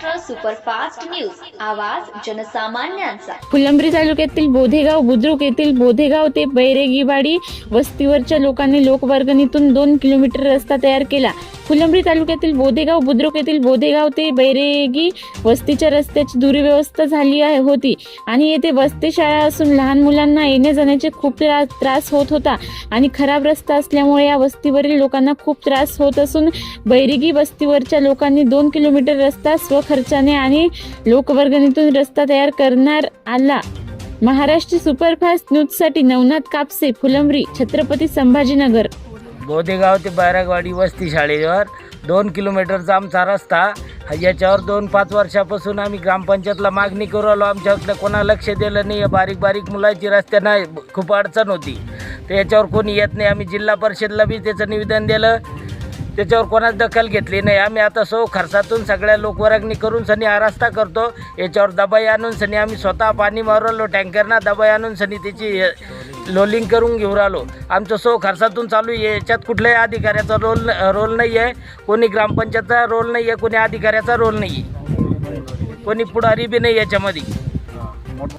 Superfast news. आवाज जनसामान्यांचा. फुलंब्री तालुक्यातील बोधेगाव बुद्रुक येथील बोधेगाव ते बैरेगीवाडी वस्तीवरच्या लोकांनी लोकवर्गणीतून दोन किलोमीटर रस्ता तयार केला. फुलंब्री तालुक्यातील बोधेगाव बुद्रुक येथील बोधेगाव ते बैरेगी वस्तीच्या रस्त्याची दुर्व्यवस्था झाली आहे होती. आणि येथे वस्ती शाळा असून लहान मुलांना येण्या जाण्याचे खूप त्रास होत होता. आणि खराब रस्ता असल्यामुळे या वस्तीवरील लोकांना खूप त्रास होत असून बैरेगी वस्तीवरच्या लोकांनी दोन किलोमीटर रस्ता स्वखर्चाने आणि लोकवर्गणीतून रस्ता तयार करणार आला. महाराष्ट्र सुपरफास्ट न्यूजसाठी नवनाथ कापसे फुलंब्री छत्रपती संभाजीनगर. बोदेगाव ते बैरागवाडी वस्ती शाळेवर. दोन किलोमीटरचा आमचा रस्ता. याच्यावर दोन पाच वर्षापासून आम्ही ग्रामपंचायतला मागणी करू आलो. आमच्याकडे कोणा लक्ष दिलं नाही. बारीक बारीक मुलाची रस्त्यानं खूप अडचण होती. तर याच्यावर कोणी येत नाही. आम्ही जिल्हा परिषदला बी त्याचं निवेदन दिलं. त्याच्यावर कोणाच दखल घेतली नाही. आम्ही आता सो खर्चातून सगळ्या लोकवर्गणी करून सनी आरास्ता करतो. याच्यावर दबाई आणून सनी आम्ही स्वतः पाणी मारलो टँकरना दबाई आणून सनी त्याची लोलिंग करून घेऊन राहिलो. आमचं सो खर्चातून चालू आहे. याच्यात कुठल्याही अधिकाऱ्याचा रोल रोल नाही आहे कोणी ग्रामपंचायतचा रोल नाही आहे कोणी अधिकाऱ्याचा रोल नाही आहे कोणी पुढारी बी नाही याच्यामध्ये.